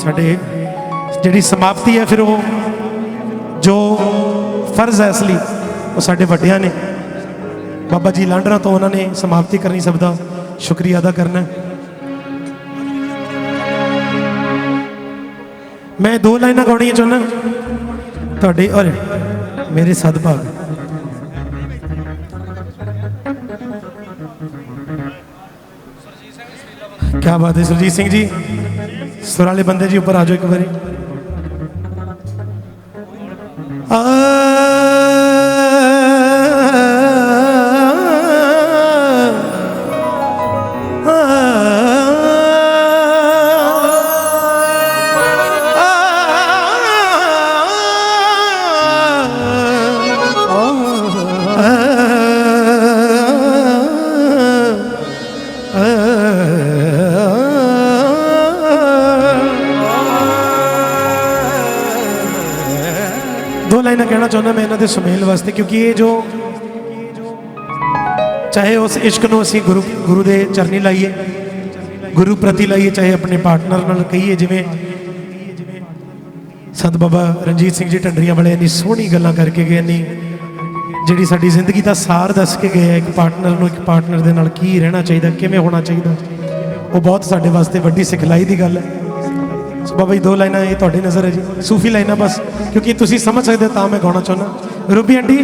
ਸਾਡੇ ਜਿਹੜੀ ਸਮਾਪਤੀ ਹੈ, ਫਿਰ ਉਹ ਜੋ ਫਰਜ਼ ਹੈ ਅਸਲੀ, ਉਹ ਸਾਡੇ ਵੱਡਿਆਂ ਨੇ। ਬਾਬਾ ਜੀ ਲਾਂਡਰਾ ਤੋਂ ਉਹਨਾਂ ਨੇ ਸਮਾਪਤੀ ਕਰਨੀ ਸਭ ਦਾ ਸ਼ੁਕਰੀਆ ਅਦਾ ਕਰਨਾ। ਮੈਂ ਦੋ ਲਾਈਨਾਂ ਗਾਉਣੀਆਂ ਚਾਹੁੰਦਾ। ਤੁਹਾਡੇ, ਔਰ ਮੇਰੇ ਸਦਭਾਗ। ਕੀ ਬਾਤ ਹੈ ਸੁਰਜੀਤ ਸਿੰਘ ਜੀ। ਸੁਰ ਵਾਲੇ ਬੰਦੇ ਜੀ ਉੱਪਰ ਆ ਜਾਓ ਇੱਕ ਵਾਰੀ। ਕਹਿਣਾ ਚਾਹੁੰਦਾ ਮੈਂ ਇਹਨਾਂ ਦੇ ਸੁਮੇਲ ਵਾਸਤੇ, ਕਿਉਂਕਿ ਇਹ ਜੋ ਚਾਹੇ ਉਸ ਇਸ਼ਕ ਨੂੰ ਅਸੀਂ ਗੁਰੂ ਗੁਰੂ ਦੇ ਚਰਨੀ ਲਾਈਏ, ਗੁਰੂ ਪ੍ਰਤੀ ਲਾਈਏ, ਚਾਹੇ ਆਪਣੇ ਪਾਰਟਨਰ ਨਾਲ ਕਹੀਏ, ਜਿਵੇਂ ਸੰਤ ਬਾਬਾ ਰਣਜੀਤ ਸਿੰਘ ਜੀ ਢੰਡਰੀਆਂ ਵਾਲੇ ਇੰਨੀ ਸੋਹਣੀ ਗੱਲਾਂ ਕਰਕੇ ਗਏ, ਇੰਨੀ ਜਿਹੜੀ ਸਾਡੀ ਜ਼ਿੰਦਗੀ ਦਾ ਸਾਰ ਦੱਸ ਕੇ ਗਏ ਆ, ਇੱਕ ਪਾਰਟਨਰ ਨੂੰ, ਇੱਕ ਪਾਰਟਨਰ ਦੇ ਨਾਲ ਕੀ ਰਹਿਣਾ ਚਾਹੀਦਾ, ਕਿਵੇਂ ਹੋਣਾ ਚਾਹੀਦਾ, ਉਹ ਬਹੁਤ ਸਾਡੇ ਵਾਸਤੇ ਵੱਡੀ ਸਿਖਲਾਈ ਦੀ ਗੱਲ ਹੈ। ਸੋ ਬਾਬਾ ਜੀ ਦੋ ਲਾਈਨਾਂ ਇਹ ਤੁਹਾਡੀ ਨਜ਼ਰ ਹੈ ਜੀ ਸੂਫੀ ਲਾਈਨਾਂ ਬਸ ਕਿਉਂਕਿ ਤੁਸੀਂ ਸਮਝ ਸਕਦੇ ਹੋ ਤਾਂ ਮੈਂ ਗਾਉਣਾ ਚਾਹੁੰਦਾ ਰੂਬੀ ਆਂਟੀ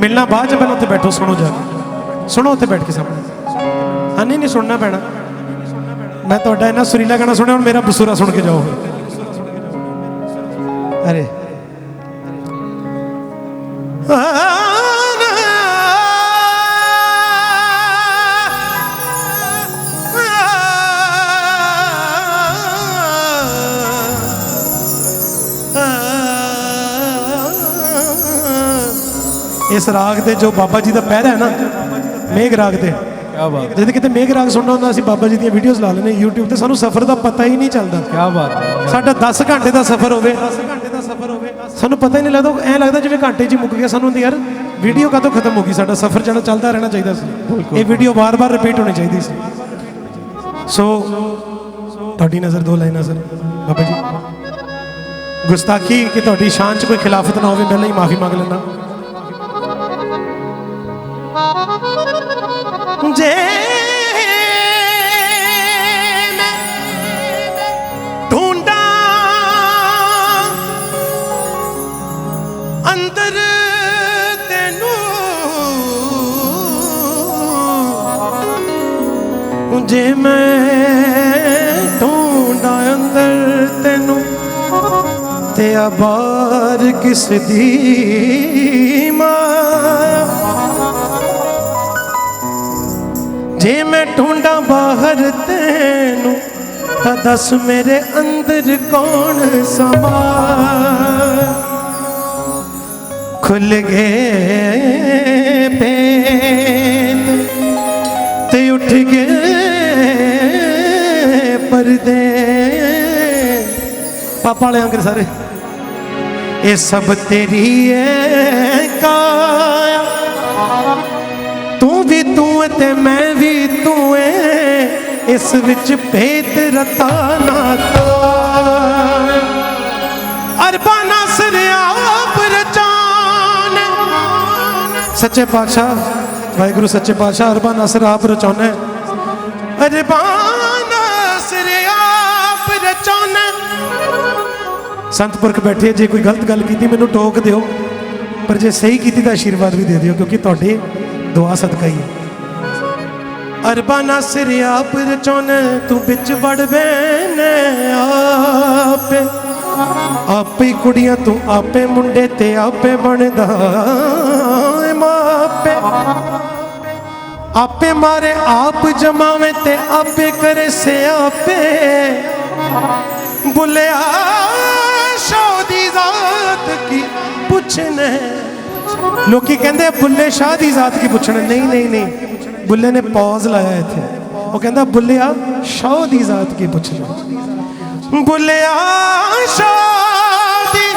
ਮਿਲਣਾ ਬਾਅਦ ਚ ਪਹਿਲਾਂ ਉੱਥੇ ਬੈਠੋ ਸੁਣੋ ਜਾ ਕੇ ਸੁਣੋ ਉੱਥੇ ਬੈਠ ਕੇ ਸਾਹਮਣੇ ਹਾਂ ਨਹੀਂ ਨਹੀਂ ਸੁਣਨਾ ਪੈਣਾ ਮੈਂ ਤੁਹਾਡਾ ਇਹਨਾਂ ਸੁਰੀਲਾ ਗਾਣਾ ਸੁਣਿਆ ਹੁਣ ਮੇਰਾ ਬਸੂਰਾ ਸੁਣ ਕੇ ਜਾਓ ਅਰੇ ਇਸ ਰਾਗ ਦੇ ਜੋ ਬਾਬਾ ਜੀ ਦਾ ਪਹਿਰਾ ਹੈ ਨਾ ਮੇਘ ਰਾਗ ਤੇ। ਕੀ ਬਾਤ ਜਦ ਕਿਤੇ ਮੇਘ ਰਾਗ ਸੁਣਨਾ ਹੁੰਦਾ ਅਸੀਂ ਬਾਬਾ ਜੀ ਦੀਆਂ ਵੀਡੀਓਜ਼ ਲਾ ਲੈਨੇ YouTube ਤੇ ਸਾਨੂੰ ਸਫ਼ਰ ਦਾ ਪਤਾ ਹੀ ਨਹੀਂ ਚੱਲਦਾ। ਕੀ ਬਾਤ ਹੈ। ਸਾਡਾ 10 ਘੰਟੇ ਦਾ ਸਫ਼ਰ ਹੋਵੇ। 10 ਘੰਟੇ ਦਾ ਸਫ਼ਰ ਹੋਵੇ ਸਾਨੂੰ ਪਤਾ ਹੀ ਨਹੀਂ ਲੱਗਦਾ ਐ ਲੱਗਦਾ ਜਿਵੇਂ ਘੰਟੇ 'ਚ ਮੁੱਕ ਗਿਆ ਸਾਨੂੰ ਹੁੰਦੀ ਯਾਰ ਵੀਡੀਓ ਕਦੋਂ ਖਤਮ ਹੋ ਗਈ? ਸਾਡਾ ਸਫ਼ਰ ਜਿਹੜਾ ਚੱਲਦਾ ਰਹਿਣਾ ਚਾਹੀਦਾ ਸੀ। ਇਹ ਵੀਡੀਓ ਵਾਰ-ਵਾਰ ਰਿਪੀਟ ਹੋਣੀ ਚਾਹੀਦੀ ਸੀ। ਸੋ ਤੁਹਾਡੀ ਨਜ਼ਰ ਦੋ ਲਾਈਨਾਂ ਸਰ ਬਾਬਾ ਜੀ। ਗੁਸਤਾਖੀ ਕਿ ਤੁਹਾਡੀ ਸ਼ਾਨ 'ਚ ਕੋਈ ਖਿਲਾਫਤ ਨਾ ਹੋਵੇ ਪਹਿਲਾਂ ਹੀ ਮਾਫੀ ਮੰਗ ਲੈਂਦਾ। ਜੇ ਮੈਂ ਅੰਦਰ ਤੈਨੂੰ ਜੇ ਮੈਂ ਢੂੰਡਾਂ ਅੰਦਰ ਤੈਨੂੰ ਤੇ ਆ ਬਾਹਰ ਕਿਸ ਦੀ ਮਾਇਆ ਜੇ ਮੈਂ ਢੂੰਡਾਂ ਬਾਹਰ ਤੈਨੂੰ, ਤਾਂ ਦੱਸ ਮੇਰੇ ਅੰਦਰ ਕੌਣ ਸਮਾ? ਖੁੱਲ ਗਏ ਪੇਨ ਤੇ ਉੱਠ ਗਏ ਪਰਦੇ। ਪਾਪਾ ਵਾਲੇ ਅੰਗਰ ਸਾਰੇ। ਇਹ ਸਭ ਤੇਰੀ ਹੈ ਕਾ ਵੀ ਤੂੰ ਏ ਤੇ ਮੈਂ ਵੀ ਤੂੰ ਏ। ਇਸ ਵਿੱਚ ਭੇਤ ਰਤਾ ਨਾ ਤਾ ਅਰਬਾਂ ਨਸਰ ਆਪ ਰਚਾਨ ਸੱਚੇ ਪਾਤਸ਼ਾਹ, ਵਾਹਿਗੁਰੂ ਸੱਚੇ ਪਾਤਸ਼ਾਹ ਅਰਬਾਂ ਨਸਰ ਆਪ ਰਚਾਉਣਾ ਅਰਬਾਂ ਨਸਰ ਆਪ ਰਚਾਉਣਾ ਸੰਤ ਪੁਰਖ ਬੈਠੇ ਜੇ ਕੋਈ ਗਲਤ ਗੱਲ ਕੀਤੀ, ਮੈਨੂੰ ਟੋਕ ਦਿਓ। ਪਰ ਜੇ ਸਹੀ ਕੀਤੀ, ਤਾਂ ਆਸ਼ੀਰਵਾਦ ਵੀ ਦੇ ਦਿਓ, ਕਿਉਂਕਿ ਤੁਹਾਡੇ ਦੁਆ ਸਦਕਾ ਹੀ ਹੈ। ਅਰਬਾਂ ਆਪ ਰਚਾਉਣ ਤੂੰ ਵਿੱਚ ਵੜ ਬੈਨੇ ਆਪੇ। ਆਪੇ ਕੁੜੀਆਂ ਤੂੰ ਆਪੇ ਮੁੰਡੇ ਤੇ ਆਪੇ ਬਣਦਾ ਏ ਮਾਪੇ। ਆਪੇ ਮਾਰੇ ਆਪ ਜਮਾਵੇ ਤੇ ਆਪੇ ਕਰੇ ਸਿਆਪੇ। ਬੁਲਿਆ ਸ਼ੋ ਦੀ ਜ਼ਾਤ ਕੀ ਪੁੱਛਨੇ। ਲੋਕੀ ਕਹਿੰਦੇ ਬੁੱਲੇ ਸ਼ਾਹ ਦੀ ਜ਼ਾਤ ਕੀ ਪੁੱਛਣਾ? ਨਹੀਂ ਨਹੀਂ ਨਹੀਂ। ਬੁੱਲੇ ਨੇ ਪੌਜ਼ ਲਾਇਆ ਇੱਥੇ। ਉਹ ਕਹਿੰਦਾ ਬੁੱਲਿਆ ਸ਼ਾਹ ਦੀ ਜ਼ਾਤ ਕੀ ਪੁੱਛਣਾ? ਬੁੱਲਿਆ ਸ਼ਾਹ ਦੀ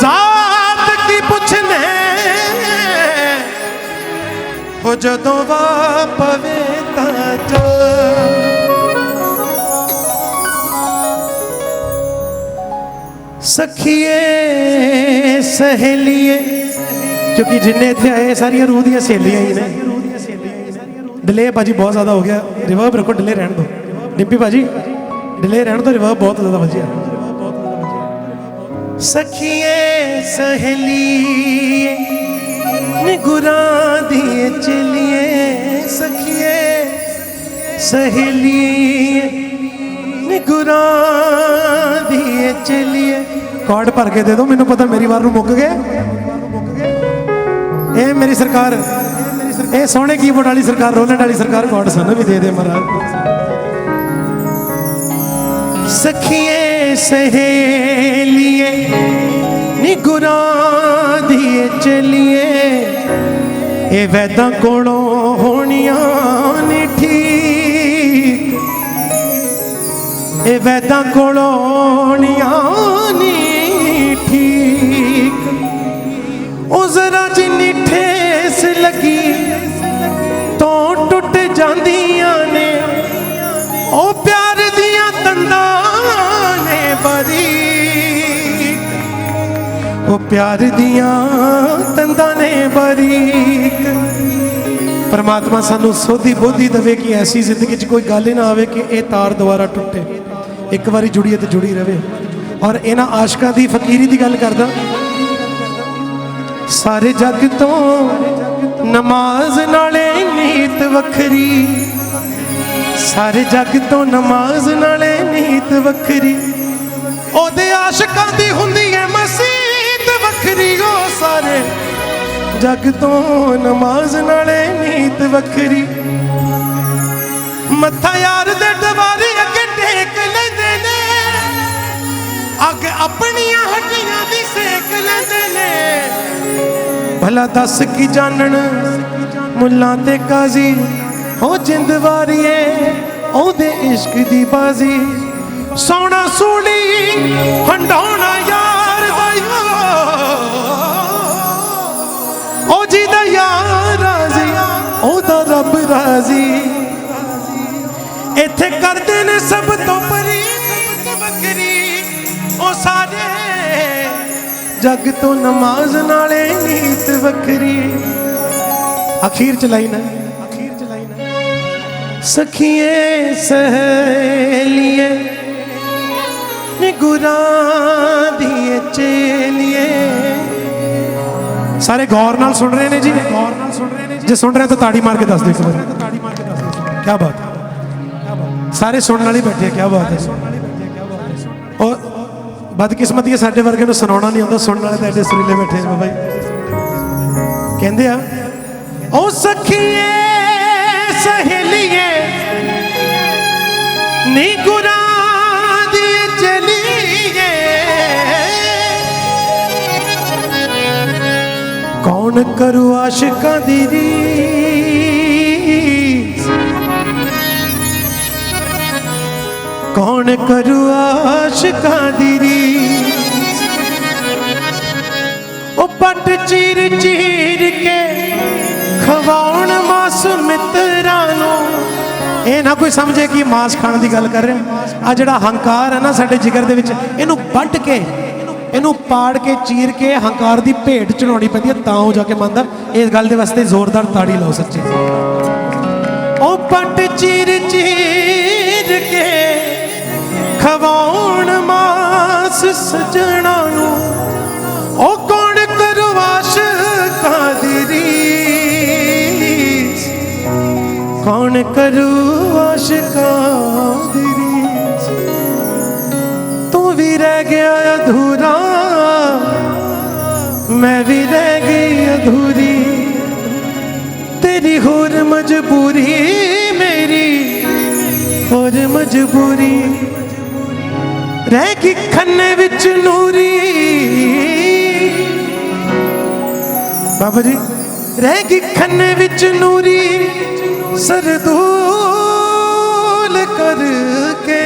ਜ਼ਾਤ ਕੀ ਪੁੱਛਨੇ ਉਹ ਜਦੋਂ ਵਾ ਪਵੇ ਤਾਂ ਜਾ। ਸਖੀਏ, ਸਹੇਲੀਏ ਕਿਉਂਕਿ ਜਿੰਨੇ ਇੱਥੇ ਆਏ ਸਾਰੀਆਂ ਰੂਹ ਦੀਆਂ ਸਹੇਲੀਆਂ ਹੀ ਨੇ। ਡਿਲੇ ਭਾਜੀ ਬਹੁਤ ਜ਼ਿਆਦਾ ਹੋ ਗਿਆ। ਰਿਵਰਬ ਰੱਖੋ ਡਿਲੇ ਰਹਿਣ ਦਿਓ। ਡਿੰਪੀ ਭਾਜੀ ਡਿਲੇ ਰਹਿਣ ਦਿਓ ਰਿਵਰਬ ਬਹੁਤ ਜ਼ਿਆਦਾ ਵਧੀਆ ਸਖੀਏ ਸਹੇਲੀਏ ਨਿਗੁਰਾਂ ਦੀ ਚਲੀਏ ਸਖੀਏ ਸਹੇਲੀਏ ਨਿਗੁਰਾਂ ਦੀ ਚਲੀਏ। ਕਾਰਡ ਭਰ ਕੇ ਦੇ ਦਿਓ ਮੈਨੂੰ ਪਤਾ ਮੇਰੀ ਵਾਰ ਨੂੰ ਮੁੱਕ ਗਏ ਇਹ ਮੇਰੀ ਸਰਕਾਰ, ਇਹ ਸੋਹਣੇ ਕੀਬੋਰਡ ਵਾਲੀ ਸਰਕਾਰ, ਰੋਲੈਂਡ ਵਾਲੀ ਸਰਕਾਰ ਕਾਰਡ ਸਾਨੂੰ ਵੀ ਦੇ ਦੇ ਮਹਾਰਾਜ। ਸਖੀਏ, ਸਹੇਲੀਏ ਨਿਗੁਰਾਂ ਦੀ ਚਲੀਏ। ਇਹ ਵੈਦਾਂ ਕੋਲੋਂ ਹੋਣੀਆਂ ਨੀ ਠੀਕ। ਇਹ ਵੈਦਾਂ ਕੋਲੋਂ ਹੋਣੀਆਂ ਨੀ ਠੀਕ। ਉਹ ਜ਼ਰਾ ਜਿੰਨੀ ਪਿਆਰ ਦੀਆਂ ਤੰਦਾਂ ਨੇ ਬਰੀਕ। ਪਰਮਾਤਮਾ ਸਾਨੂੰ ਸੋਧੀ ਬੋਧੀ ਦੇਵੇ ਕਿ ਐਸੀ ਜ਼ਿੰਦਗੀ 'ਚ ਕੋਈ ਗੱਲ ਹੀ ਨਾ ਆਵੇ ਕਿ ਇਹ ਤਾਰ ਦੁਬਾਰਾ ਟੁੱਟੇ। ਇੱਕ ਵਾਰੀ ਜੁੜੀਏ ਤੇ ਜੁੜੀ ਰਵੇ। ਔਰ ਇਹਨਾਂ ਆਸ਼ਕਾਂ ਦੀ, ਫਕੀਰੀ ਦੀ ਗੱਲ ਕਰਦਾ। ਸਾਰੇ ਜੱਗ ਤੋਂ ਨਮਾਜ਼ ਨਾਲੇ ਨੀਤ ਵੱਖਰੀ। ਸਾਰੇ ਜੱਗ ਤੋਂ ਨਮਾਜ਼ ਨਾਲੇ ਨੀਤ ਵੱਖਰੀ। ਉਹਦੇ ਆਸ਼ਕਾਂ ਦੀ ਹੁੰਦੀ ਹੈ ਮਸ ਵੱਖਰੀ ਉਹ ਸਾਰੇ ਜੱਗ ਤੋਂ ਨਮਾਜ਼ ਨਾਲੇ ਨੀਤ ਵੱਖਰੀ। ਮੱਥਾ ਯਾਰ ਦੇ ਦਵਾਰੇ ਅੱਗੇ ਟੇਕ ਲੈਂਦੇ ਨੇ। ਅੱਗੇ ਆਪਣੀਆਂ ਹੱਡੀਆਂ ਦੀ ਸੇਕ ਲੈਂਦੇ ਨੇ। ਭਲਾ ਦੱਸ ਕੀ ਜਾਣਨ? ਮੁੱਲਾਂ ਤੇ ਕਾਜ਼ੀ ਹੋ ਜਿੰਦ ਵਾਰੀਏ, ਉਹਦੇ ਇਸ਼ਕ ਦੀ ਬਾਜ਼ੀ। ਸੋਨਾ ਸੂਲੀ ਹੰਡਾਉਣਾ ਉਹ ਸਾਰੇ ਤੋਂ ਨਮਾਜ਼ ਨਾਲੇ ਨੀਤ ਵੱਖਰੀ। ਅਖੀਰ ਚ ਲਾਈਨ ਹੈ। ਅਖੀਰ ਚ ਲਾਈਨ ਹੈ। ਸਖੀਏ, ਸਹੇਲੀਏ ਨਿਗੁਰਾਂ ਦੀ ਚੇਲੀਏ। ਸਾਰੇ ਗੌਰ ਨਾਲ ਸੁਣ ਰਹੇ ਨੇ ਜੀ। ਗੌਰ ਨਾਲ ਸੁਣ ਰਹੇ ਨੇ ਜੇ। ਸੁਣ ਰਹੇ ਤਾਂ ਤਾੜੀ ਮਾਰ ਕੇ ਦੱਸ ਦਿਓ ਇੱਕ ਵਾਰ। ਤਾੜੀ ਕੀ ਬਾਤ ਹੈ। ਸਾਰੇ ਸੁਣਨ ਵਾਲੇ ਬੈਠੇ ਕੀ ਬਾਤ ਹੈ। ਔਰ ਬਦਕਿਸਮਤੀ ਹੈ, ਸਾਡੇ ਵਰਗੇ ਨੂੰ ਸੁਣਾਉਣਾ ਨਹੀਂ ਆਉਂਦਾ, ਸੁਣਨ ਵਾਲੇ ਤਾਂ ਐਡੇ ਸੁਰੀਲੇ ਬੈਠੇ ਨੇ ਬਾਬਾ ਜੀ। ਕਹਿੰਦੇ ਆ ਉਹ ਸਖੀਏ, ਸਹੇਲੀਏ, ਨੀ ਗੁਰਾਂ ਦੀ ਚਲੀਏ। ਕੌਣ ਕਰੂ ਆਸ਼ਿਕਾਂ ਦੀ ਰੀਸ ਕੌਣ ਕਰੂ ਆਸ਼ਿਕਾਂ ਦੀ ਰੀਸ? ਉਹ ਪੱਟ ਚੀਰ ਚੀਰ ਕੇ ਖਵਾਉਣ ਮਾਸ ਮਿੱਤਰਾਂ ਨੂੰ। ਇਹ ਨਾ ਕੋਈ ਸਮਝੇ ਕਿ ਮਾਸ ਖਾਣ ਦੀ ਗੱਲ ਕਰ ਰਿਹਾ ਆ ਜਿਹੜਾ ਹੰਕਾਰ ਹੈ ਨਾ ਸਾਡੇ ਜਿਗਰ ਦੇ ਵਿੱਚ, ਇਹਨੂੰ ਵੱਢ ਕੇ, ਇਹਨੂੰ ਪਾੜ ਕੇ, ਚੀਰ ਕੇ ਹੰਕਾਰ ਦੀ ਭੇਟ ਚੜਾਉਣੀ ਪੈਂਦੀ ਹੈ ਤਾਂ ਉਹ ਜਾ ਕੇ ਮੰਨਦਾ। ਇਸ ਗੱਲ ਦੇ ਵਾਸਤੇ ਜ਼ੋਰਦਾਰ ਤਾੜੀ ਲਾਓ ਸੱਚੇ। ਉਹ ਪੱਟ ਚੀਰ ਚੀਰ ਕੇ ਖਵਾਉਣ ਮਾਸ ਸਜਣਾ ਨੂੰ। ਉਹ ਕੌਣ ਕਰੂ ਆਸ਼ਿਕਾਂ ਦੀ ਕੌਣ ਕਰੂ ਆਸ਼ਿਕਾਂ ਦੀ ਤੂੰ ਵੀ ਰਹਿ ਗਿਆ ਅਧੂਰਾ। ਮੈਂ ਵੀ ਰਹਿ ਗਈ ਅਧੂਰੀ। ਤੇਰੀ ਹੋਰ ਮਜਬੂਰੀ ਮੇਰੀ, ਹੋਰ ਮਜਬੂਰੀ। ਰਹਿ ਗਈ ਖੰਨੇ ਵਿੱਚ ਨੂਰੀ। ਬਾਬਾ ਜੀ ਰਹਿ ਗਈ ਖੰਨੇ ਵਿੱਚ ਨੂਰੀ ਸਰਦੂਲ ਕਰਕੇ।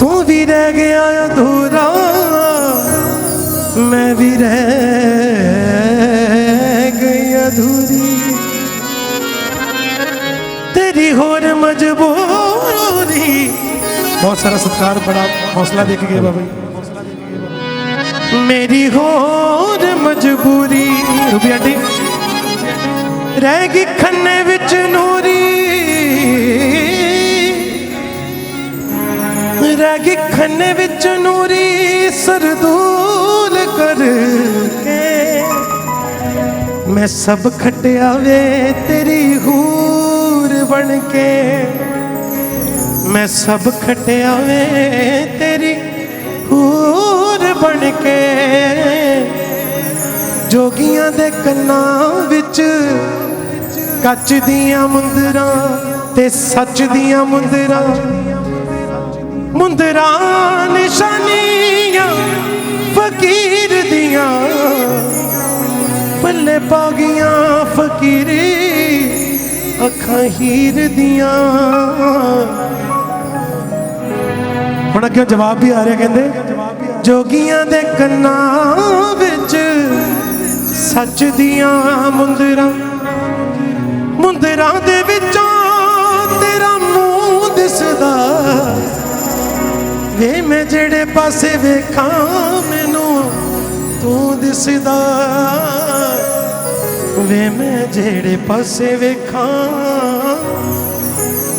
ਤੂੰ ਵੀ ਰਹਿ ਗਿਆ ਅਧੂਰਾ, ਮੈਂ ਵੀ ਰਹਿ ਗਈ ਅਧੂਰੀ। ਤੇਰੀ ਹੋਰ ਮਜਬੂਰੀ ਬਹੁਤ ਸਾਰਾ ਸਤਿਕਾਰ, ਬੜਾ ਹੌਸਲਾ ਦੇ ਕੇ ਗਏ ਬਾਬਾ ਜੀ। ਮੇਰੀ ਹੋਰ ਮਜਬੂਰੀ ਰੂਬੀ ਆਂਟੀ ਰਹਿ ਗਈ ਖੰਨੇ ਵਿੱਚ ਨੂਰੀ। ਰਹਿ ਗਈ ਖੰਨੇ ਵਿੱਚ ਨੂਰੀ, ਸਰਦੂਲ ਕਰਕੇ। ਮੈਂ ਸਭ ਖਟਿਆ ਵੇ ਤੇਰੀ ਹੂਰ ਬਣ ਕੇ। ਮੈਂ ਸਭ ਖਟਿਆ ਵੇ ਤੇਰੀ ਹੂਰ ਬਣ ਕੇ। ਜੋਗੀਆਂ ਦੇ ਕੰਨਾਂ ਵਿੱਚ ਕੱਚ ਦੀਆਂ ਮੁੰਦਰਾਂ ਤੇ ਸੱਚ ਦੀਆਂ ਮੁੰਦਰਾਂ। ਮੁੰਦਰਾਂ ਨਿਸ਼ਾਨੀਆਂ ਫਕੀਰ ਦੀਆਂ। ਪੱਲੇ ਪਾ ਗਈਆਂ ਫਕੀਰੀ ਅੱਖਾਂ ਹੀਰ ਦੀਆਂ। ਹੁਣ ਅੱਗੇ ਜਵਾਬ ਵੀ ਆ ਰਿਹਾ ਕਹਿੰਦੇ, ਜੋਗੀਆਂ ਦੇ ਕੰਨਾਂ ਵਿੱਚ ਸੱਚ ਦੀਆਂ ਮੁੰਦਰਾਂ ਮੁੰਦਰਾਂ ਦੇ ਵਿੱਚੋਂ ਤੇਰਾ ਮੂੰਹ ਦਿਸਦਾ। ਵੇ ਮੈਂ ਜਿਹੜੇ ਪਾਸੇ ਵੇਖਾਂ, ਮੈਨੂੰ ਤੂੰ ਦਿਸਦਾ। ਵੇ ਮੈਂ ਜਿਹੜੇ ਪਾਸੇ ਵੇਖਾਂ,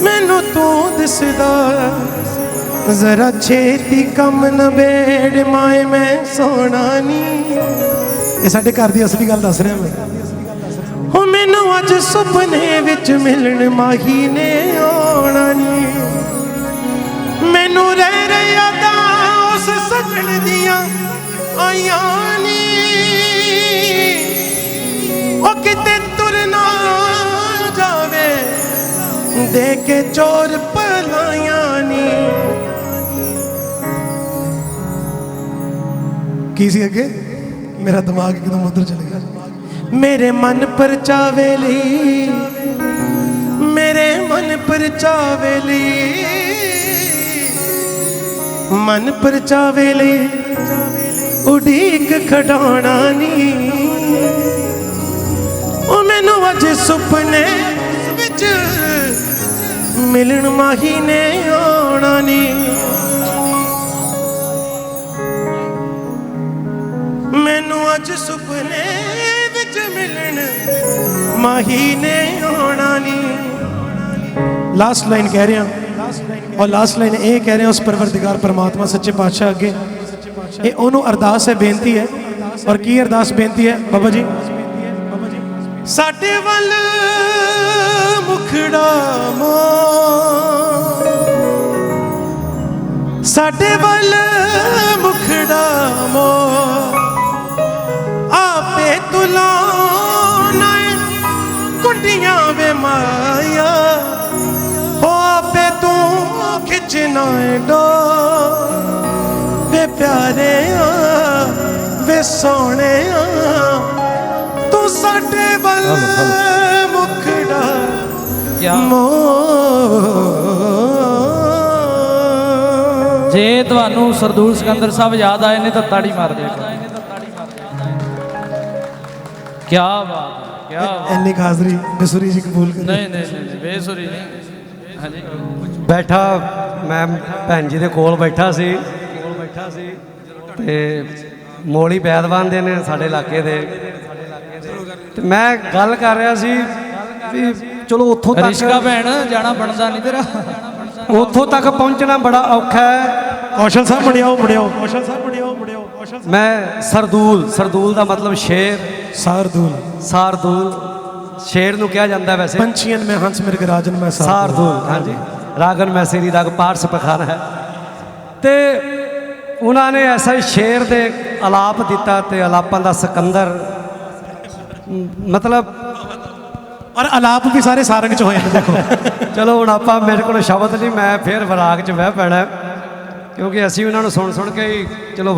ਮੈਨੂੰ ਤੂੰ ਦਿਸਦਾ। ਜ਼ਰਾ ਛੇਤੀ ਕੰਮ ਨਵੇੜ ਮਾਏ ਮੈਂ ਸੋਣਾ ਨਹੀਂ ਇਹ ਸਾਡੇ ਘਰ ਦੀ ਅਸਲੀ ਗੱਲ ਦੱਸ ਰਿਹਾ ਮੈਂ। ਹੋ ਮੈਨੂੰ ਅੱਜ ਸੁਪਨੇ ਵਿੱਚ ਮਿਲਣ ਮਾਹੀ ਨੇ ਆਉਣਾ ਨਹੀਂ ਮੈਨੂੰ ਰਹਿ ਰਹਿ ਯਾਦਾਂ ਉਸ ਸੱਜਣ ਦੀਆਂ ਆਈਆਂ ਨੀ। ਉਹ ਕਿਤੇ ਤੁਰਨਾ ਜਾਵੇ, ਦੇ ਕੇ ਚੋਰ ਕੀ ਸੀ ਅੱਗੇ? ਮੇਰਾ ਦਿਮਾਗ ਇੱਕਦਮ ਉਧਰ ਚਲੇ ਗਿਆ। ਮੇਰੇ ਮਨ ਪਰਚਾਵੇ ਲਈ, ਮੇਰੇ ਮਨ ਪਰਚਾਵੇ ਲਈ, ਮਨ ਪਰਚਾਵੇ ਲਈ, ਉਡੀਕ ਖਡਾਉਣਾ ਨੀ। ਉਹ ਮੈਨੂੰ ਅੱਜ ਸੁਪਨੇ ਵਿੱਚ ਮਿਲਣ ਮਾਹੀ ਨੇ ਆਉਣਾ ਨੀ। ਮੈਨੂੰ ਅੱਜ ਸੁਪਨੇ ਵਿੱਚ ਮਿਲਣ ਮਾਹੀ ਨੇ ਆਉਣਾ ਨੀ। ਲਾਸਟ ਲਾਈਨ ਕਹਿ ਰਿਹਾ। ਔਰ ਲਾਸਟ ਲਾਈਨ ਇਹ ਕਹਿ ਰਿਹਾ ਉਸ ਪਰਵਰਦੀਗਾਰ ਪਰਮਾਤਮਾ ਸੱਚੇ ਪਾਤਸ਼ਾਹ ਅੱਗੇ। ਇਹ ਉਹਨੂੰ ਅਰਦਾਸ ਹੈ ਬੇਨਤੀ ਹੈ। ਔਰ ਕੀ ਅਰਦਾਸ ਬੇਨਤੀ ਹੈ ਬਾਬਾ ਜੀ? ਸਾਡੇ ਵੱਲ ਮੁਖੜਾ ਮੋ ਸਾਡੇ ਵੱਲ ਮੁਖੜਾ ਮੋ ਤੂੰ ਖਿੱਚਣਾ ਏ ਡੋ। ਵੇ ਪਿਆਰਿਆ ਵੇ ਸੋਹਣਿਆ ਤੂੰ ਸਾਡੇ ਵੱਲ ਮੁਖੜਾ ਕਿਆ? ਮੋ ਜੇ ਤੁਹਾਨੂੰ ਸਰਦੂਲ ਸਿਕੰਦਰ ਸਾਹਿਬ ਯਾਦ ਆਏ ਨੇ ਤਾਂ ਤਾੜੀ ਮਾਰ ਦਿਆ ਕਰੋ ਕੀ ਬਾਤ ਕੀ ਬਾਤ ਇੰਨੀ ਹਾਜ਼ਰੀ ਬਸੁਰੀ ਜੀ ਕਬੂਲ ਕਰੇ ਨਹੀਂ ਨਹੀਂ ਨਹੀਂ ਬੇਸੁਰੀ ਨਹੀਂ। ਬੈਠਾ ਮੈਂ ਭੈਣ ਜੀ ਦੇ ਕੋਲ ਬੈਠਾ ਸੀ। ਕੋਲ ਬੈਠਾ ਸੀ ਤੇ ਮੋਲੀ ਬੈਦਵਾਨ ਦੇ ਨੇ ਸਾਡੇ ਇਲਾਕੇ ਦੇ। ਤੇ ਮੈਂ ਗੱਲ ਕਰ ਰਿਹਾ ਸੀ ਵੀ ਚਲੋ ਉੱਥੋਂ ਰਿਸ਼ਕਾ ਤੱਕ ਭੈਣ ਜਾਣਾ ਬਣਦਾ ਨਹੀਂ ਤੇਰਾ। ਉੱਥੋਂ ਤੱਕ ਪਹੁੰਚਣਾ ਬੜਾ ਔਖਾ ਹੈ। ਕੌਸ਼ਲ ਸਾਹਿਬ ਮੁੜਿਆਓ ਮੁੜਿਆਓ ਕੌਸ਼ਲ ਸਾਹਿਬ ਮੁੜਿਆਓ ਕੌਸ਼ਲ ਮੈਂ ਸਰਦੂਲ ਸਰਦੂਲ ਦਾ ਮਤਲਬ ਸ਼ੇਰ। ਸਾਰਦੂਲ। ਸਾਰਦੂਲ। ਸ਼ੇਰ ਨੂੰ ਕਿਹਾ ਜਾਂਦਾ ਵੈਸੇ। ਪੰਛੀਆਂ ਮੈਂ ਹੰਸ ਮਿਰਗ ਰਾਜਨ ਮੈਂ ਸਾਰਦੂਲ ਸਾਰਦੂਲ ਹਾਂਜੀ। ਰਾਗਨ ਮੈਸੇਰੀ ਰਾਗ ਪਾਰਸ ਪਖਾਨ ਹੈ। ਤੇ ਉਹਨਾਂ ਨੇ ਐਸਾ ਹੀ ਸ਼ੇਰ ਦੇ ਆਲਾਪ ਦਿੱਤਾ ਤੇ ਆਲਾਪਾਂ ਦਾ ਸਿਕੰਦਰ ਮ, ਮਤਲਬ ਔਰ ਆਲਾਪ ਵੀ ਸਾਰੇ ਸਾਰੰਗ ਚ ਹੋਏ ਨੇ ਦੇਖੋ। ਚਲੋ ਹੁਣ ਆਪਾਂ ਮੇਰੇ ਕੋਲ ਸ਼ਬਦ ਨਹੀਂ ਮੈਂ ਫਿਰ ਵਿਰਾਗ 'ਚ ਵਹਿ ਪੈਣਾ ਕਿਉਂਕਿ ਅਸੀਂ ਉਹਨਾਂ ਨੂੰ ਸੁਣ ਸੁਣ ਕੇ ਹੀ ਚਲੋ